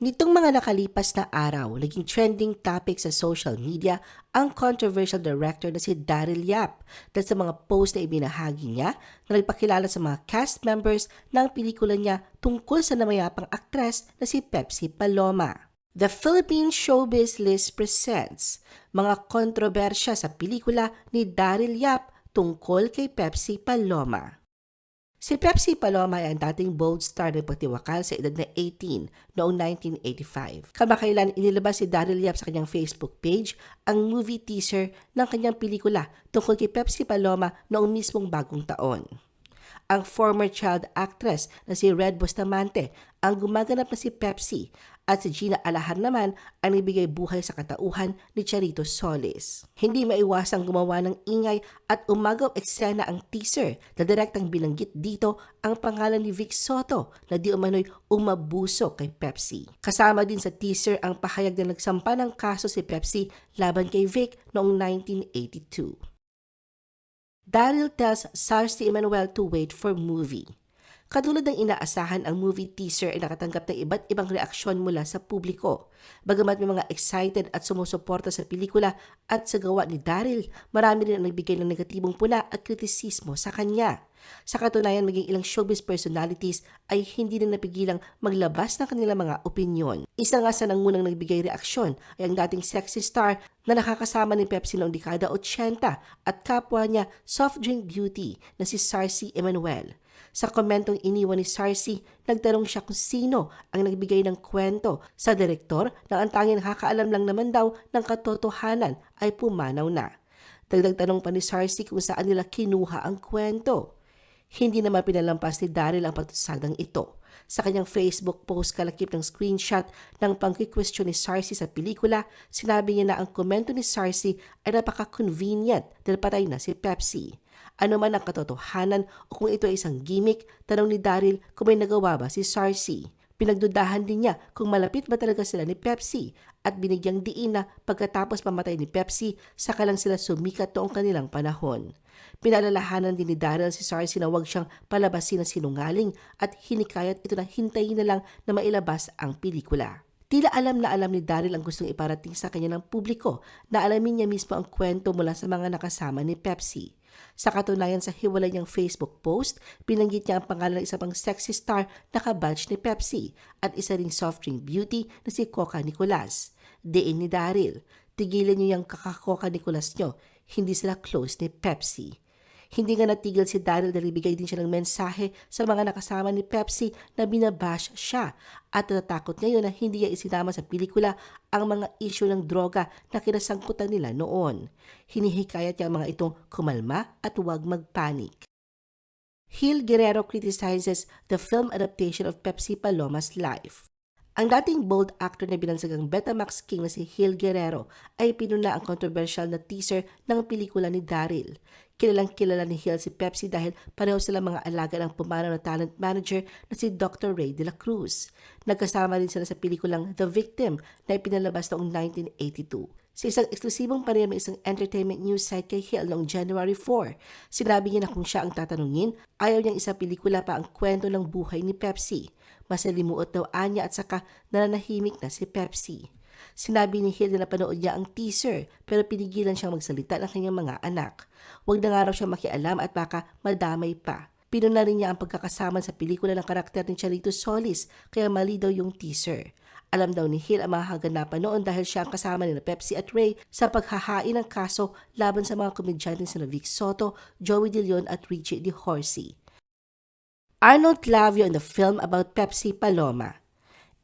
Nitong mga nakalipas na araw, naging trending topic sa social media ang controversial director na si Daryl Yap dahil sa mga post na ibinahagi niya na nagpakilala sa mga cast members ng pelikula niya tungkol sa namayapang aktres na si Pepsi Paloma. The Philippine Showbiz List presents mga kontrobersya sa pelikula ni Daryl Yap tungkol kay Pepsi Paloma. Si Pepsi Paloma ay ang dating bold star ng pagtiwakal sa edad na 18 noong 1985. Kamakailan inilabas si Daryl Yap sa kanyang Facebook page ang movie teaser ng kanyang pelikula tungkol kay Pepsi Paloma noong mismong bagong taon. Ang former child actress na si Red Bustamante ang gumaganap na si Pepsi at si Gina Alahar naman ang nagbigay buhay sa katauhan ni Charito Solis. Hindi maiwasang gumawa ng ingay at umagaw eksena ang teaser na direktang binanggit dito ang pangalan ni Vic Soto na di umano'y umabuso kay Pepsi. Kasama din sa teaser ang pahayag na nagsampa ng kaso si Pepsi laban kay Vic noong 1982. Daryl tells Sarsi Emmanuel to wait for movie. Katulad ng inaasahan, ang movie teaser ay nakatanggap ng iba't ibang reaksyon mula sa publiko. Bagamat may mga excited at sumusuporta sa pelikula at sa gawa ni Daryl, marami rin ang nagbigay ng negatibong puna at kritisismo sa kanya. Sa katunayan, maging ilang showbiz personalities ay hindi na napigilang maglabas ng kanilang mga opinyon. Isa nga sa nangunang nagbigay reaksyon ay ang dating sexy star na nakakasama ni Pepsi noong dekada 80 at kapwa niya soft drink beauty na si Sarsi Emmanuel. Sa komentong iniwan ni Sarsi, nagtanong siya kung sino ang nagbigay ng kwento sa direktor na ang tanging nakakaalam lang naman daw ng katotohanan ay pumanaw na. Dagdag tanong pa ni Sarsi kung saan nila kinuha ang kwento. Hindi naman pinalampas ni Daryl ang patusadang ito. Sa kanyang Facebook post kalakip ng screenshot ng pangkikwestiyon ni Sarsi sa pelikula, sinabi niya na ang komento ni Sarsi ay napaka-convenient dahil patay na si Pepsi. Ano man ang katotohanan o kung ito ay isang gimmick, tanong ni Daryl kung may nagawa ba si Sarsi. Pinagdudahan din niya kung malapit ba talaga sila ni Pepsi at binigyang diin na pagkatapos pamatay ni Pepsi, saka lang sila sumikat noong kanilang panahon. Pinalalahanan din ni Daryl si Sarsi na huwag siyang palabasin ng sinungaling at hinikayat ito na hintayin na lang na mailabas ang pelikula. Tila alam na alam ni Daryl ang gustong iparating sa kanya ng publiko na alamin niya mismo ang kwento mula sa mga nakasama ni Pepsi. Sa katunayan sa hiwalay niyang Facebook post, binanggit niya ang pangalan ng isa pang sexy star na kabatch ni Pepsi at isa ring soft drink beauty na si Coca Nicolas. Diin ni Daryl, tigilan niyo yung kakakoka Nicolas niyo, hindi sila close ni Pepsi. Hindi nga natigil si Daryl dahil bigay din siya ng mensahe sa mga nakasama ni Pepsi na binabash siya at natatakot ngayon na hindi niya isinama sa pelikula ang mga isyu ng droga na kinasangkutan nila noon. Hinihikayat niya ang mga itong kumalma at huwag magpanik. Gil Guerrero criticizes the film adaptation of Pepsi Paloma's life. Ang dating bold actor na binansagang Betamax King na si Gil Guerrero ay pinuna ang controversial na teaser ng pelikula ni Daryl. Kilalang kilala ni Gil si Pepsi dahil pareho sila mga alaga ng pumanaw na talent manager na si Dr. Ray de la Cruz. Nagkasama din sila sa pelikulang The Victim na ipinalabas noong 1982. Sa isang eksklusibong panayam ng isang entertainment news site kay Hill noong January 4, sinabi niya na kung siya ang tatanungin, ayaw niyang isa pelikula pa ang kwento ng buhay ni Pepsi. Masalimuot daw anya at saka nananahimik na si Pepsi. Sinabi ni Hill na napanood niya ang teaser pero pinigilan siyang magsalita ng kanyang mga anak. Huwag na nga raw siya makialam at baka madamay pa. Pinuna rin niya ang pagkakasama sa pelikula ng karakter ni Charito Solis kaya mali daw yung teaser. Alam daw ni Hill ang mga haganapan noon dahil siya ang kasama ni Pepsi at Ray sa paghahain ng kaso laban sa mga komedyante sina Vic Soto, Joey De Leon at Richie De Horsey. Arnold Clavio in the film about Pepsi Paloma.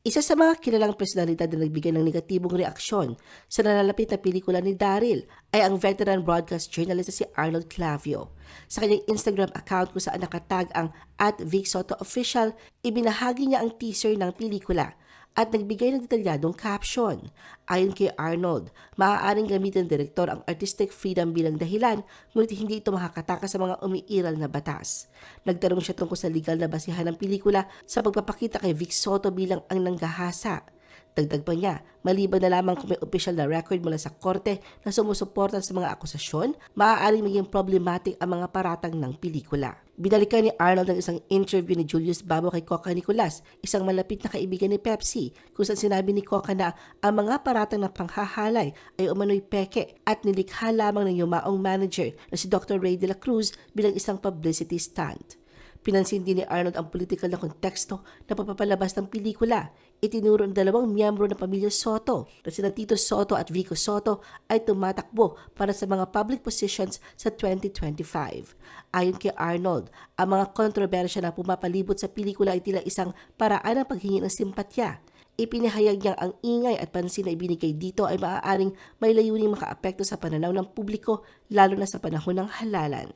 Isa sa mga kilalang personalidad na nagbigay ng negatibong reaksyon sa nalalapit na pelikula ni Daryl ay ang veteran broadcast journalist na si Arnold Clavio. Sa kanyang Instagram account kung saan nakatag ang at Vic Soto Official, ibinahagi niya ang teaser ng pelikula at nagbigay ng detalyadong caption. Ayon kay Arnold, maaaring gamitin ng direktor ang artistic freedom bilang dahilan ngunit hindi ito makakatakas sa mga umiiral na batas. Nagtanong siya tungkol sa legal na basihan ng pelikula sa pagpapakita kay Vic Soto bilang ang nanggahasa. Dagdag pa niya, maliban na lamang kung may official na record mula sa korte na sumusuporta sa mga akusasyon, maaaring maging problematic ang mga paratang ng pelikula. Binalikan ni Arnold ang isang interview ni Julius Babo kay Coca Nicolas, isang malapit na kaibigan ni Pepsi, kung saan sinabi ni Coca na ang mga paratang ng panghahalay ay umano'y peke at nilikha lamang ng yumaong manager na si Dr. Ray de la Cruz bilang isang publicity stunt. Pinansin din ni Arnold ang political na konteksto na papapalabas ng pelikula. Itinuro ng dalawang miyembro ng pamilya Soto na sina Tito Soto at Vico Soto ay tumatakbo para sa mga public positions sa 2025. Ayon kay Arnold, ang mga kontrobersya na pumapalibot sa pelikula ay tila isang paraan ng paghingi ng simpatya. Ipinahayag niyang ang ingay at pansin na ibinigay dito ay maaaring may layuning makaapekto sa pananaw ng publiko lalo na sa panahon ng halalan.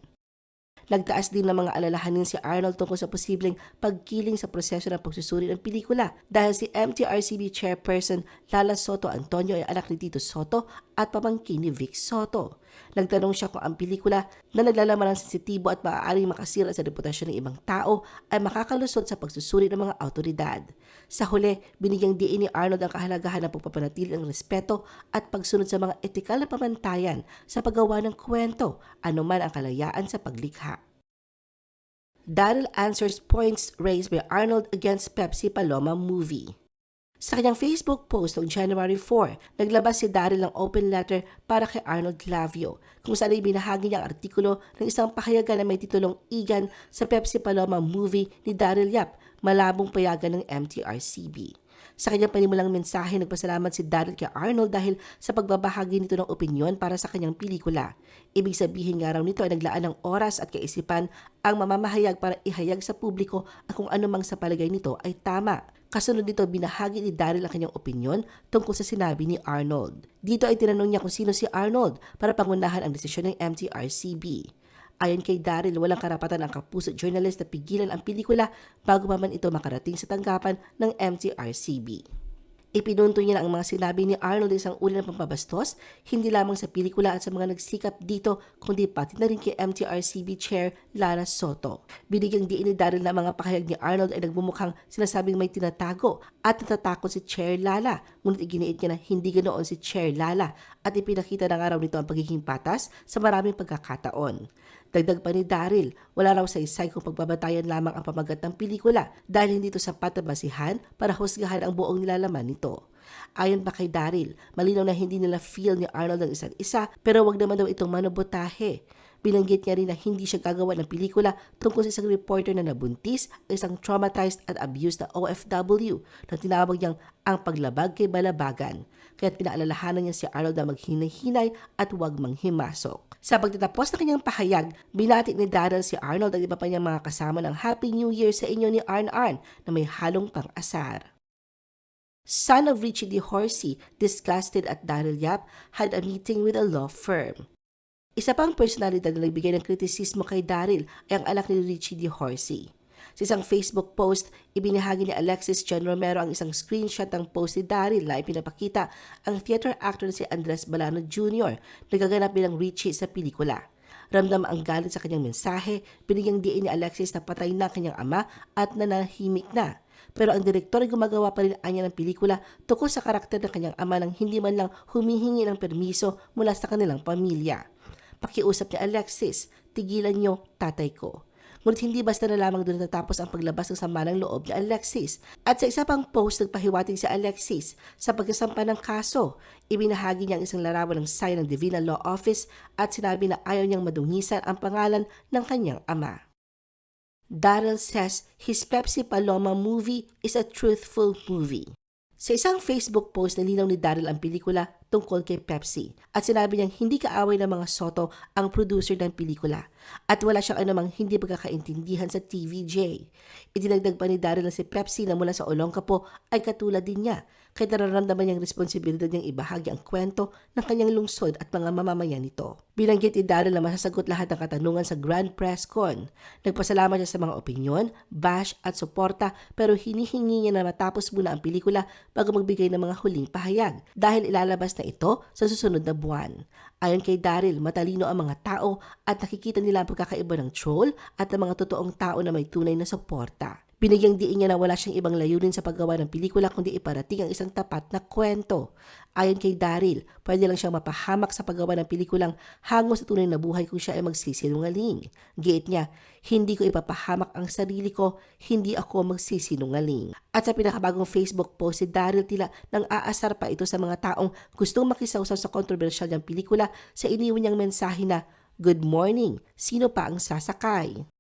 Nagtaas din ng mga alalahanin si Arnold tungkol sa posibleng pagkiling sa proseso ng pagsusuri ng pelikula dahil si MTRCB Chairperson Lala Soto Antonio ay anak ni Tito Soto at pamangkin ni Vic Soto. Nagtanong siya kung ang pelikula na naglalaman ng sensitibo at maaaring makasira sa reputasyon ng ibang tao ay makakalusot sa pagsusuri ng mga autoridad. Sa huli, binigyang diin ni Arnold ang kahalagahan ng pagpapanatili ng respeto at pagsunod sa mga etikal na pamantayan sa paggawa ng kwento, anuman ang kalayaan sa paglikha. Daryl answers points raised by Arnold against Pepsi Paloma movie. Sa kanyang Facebook post noong January 4, naglabas si Daryl ng open letter para kay Arnold Lavio kung saan ay binahagi niya ang artikulo ng isang pahayagan na may titulong Igan sa Pepsi Paloma movie ni Daryl Yap, malabong payagan ng MTRCB. Sa kanyang panimulang mensahe, nagpasalamat si Daryl kay Arnold dahil sa pagbabahagi nito ng opinyon para sa kanyang pelikula. Ibig sabihin nga raw nito ay naglaan ng oras at kaisipan ang mamamahayag para ihayag sa publiko ang kung anumang sa palagay nito ay tama. Kasunod nito, binahagi ni Daryl ang kanyang opinyon tungkol sa sinabi ni Arnold. Dito ay tinanong niya kung sino si Arnold para pangunahan ang desisyon ng MTRCB. Ayon kay Daryl, walang karapatan ang kapuso journalist na pigilan ang pelikula bago pa man ito makarating sa tanggapan ng MTRCB. Ipinunto niya na ang mga sinabi ni Arnold isang uri ng pampabastos, hindi lamang sa pelikula at sa mga nagsikap dito, kundi pati na rin kay MTRCB Chair Lara Soto. Binigyang diin ni Daryl na mga pakayag ni Arnold ay nagmumukhang sinasabing may tinatago at natatakot si Chair Lala, ngunit iginiit niya na hindi ganoon si Chair Lala at ipinakita na nga raw nito ang pagiging patas sa maraming pagkakataon. Dagdag pa ni Daryl, wala raw sa isay kung pagbabatayan lamang ang pamagat ng pelikula dahil hindi ito sapat na basihan para husgahan ang buong nilalaman nito. Ayon pa kay Daryl, malinaw na hindi nila feel ni Arnold ang isa't isa pero wag naman daw itong manobotahe. Binanggit niya rin na hindi siya gagawa ng pelikula tungkol sa isang reporter na nabuntis, isang traumatized at abused na OFW na tinawag niyang ang paglabag kay balabagan. Kaya't pinaalalahanan niya si Arnold na maghinay-hinay at huwag manghimasok. Sa pagtatapos ng kanyang pahayag, binati ni Daryl si Arnold at iba pa niyang mga kasama ng Happy New Year sa inyo ni Arn Arn na may halong pang-asar. Son of Richie D. Horsey, disgusted at Daryl Yap, had a meeting with a law firm. Isa pang personalidad na nagbigay ng kritisismo kay Daryl ay ang anak ni Richie D. Horsey. Sa isang Facebook post, ibinahagi ni Alexis John Romero ang isang screenshot ng post ni Daryl na ipinapakita ang theater actor na si Andres Balano Jr. na gaganap bilang Richie sa pelikula. Ramdam ang galit sa kanyang mensahe, binigyang diin ni Alexis na patay na kanyang ama at nanahimik na. Pero ang direktor ay gumagawa pa rin anya ng pelikula tungkol sa karakter ng kanyang ama nang hindi man lang humihingi ng permiso mula sa kanilang pamilya. Pakiusap ni Alexis, tigilan niyo tatay ko. Ngunit hindi basta na lamang doon natatapos ang paglabas ng sama ng loob ni Alexis. At sa isa pang post, nagpahiwatig si Alexis sa pagkasampa ng kaso. Ibinahagi niya ang isang larawan ng sign ng Divina Law Office at sinabi na ayaw niyang madungisan ang pangalan ng kanyang ama. Daryl says his Pepsi Paloma movie is a truthful movie. Sa isang Facebook post, nilinaw ni Daryl ang pelikula tungkol kay Pepsi. At sinabi niyang hindi kaaway ng mga Soto ang producer ng pelikula at wala siyang anumang hindi pagkakaintindihan sa TVJ. Idinagdag pa ni Daryl na si Pepsi na mula sa Olongkapo ay katulad din niya kaya nararamdaman niyang responsibilidad niyang ibahagi ang kwento ng kanyang lungsod at mga mamamayan nito. Binanggit ni Daryl na masasagot lahat ng katanungan sa Grand Press Con. Nagpasalamat siya sa mga opinyon, bash at suporta pero hinihingi niya na matapos muna ang pelikula bago magbigay ng mga huling pahayag dahil ilalabas na ito sa susunod na buwan. Ayon kay Daryl, matalino ang mga tao at nakikita nila ang pagkakaiba ng troll at ng mga totoong tao na may tunay na suporta. Binigyang diin niya na wala siyang ibang layunin sa paggawa ng pelikula kundi iparating ang isang tapat na kwento. Ayon kay Daryl, pwede lang siyang mapahamak sa paggawa ng pelikulang hango sa tunay na buhay kung siya ay magsisinungaling. Giit niya, hindi ko ipapahamak ang sarili ko, hindi ako magsisinungaling. At sa pinakabagong Facebook post si Daryl tila nang aasar pa ito sa mga taong gustong makisawsaw sa kontrobersyal niyang pelikula sa iniwan niyang mensahe na, Good morning, sino pa ang sasakay?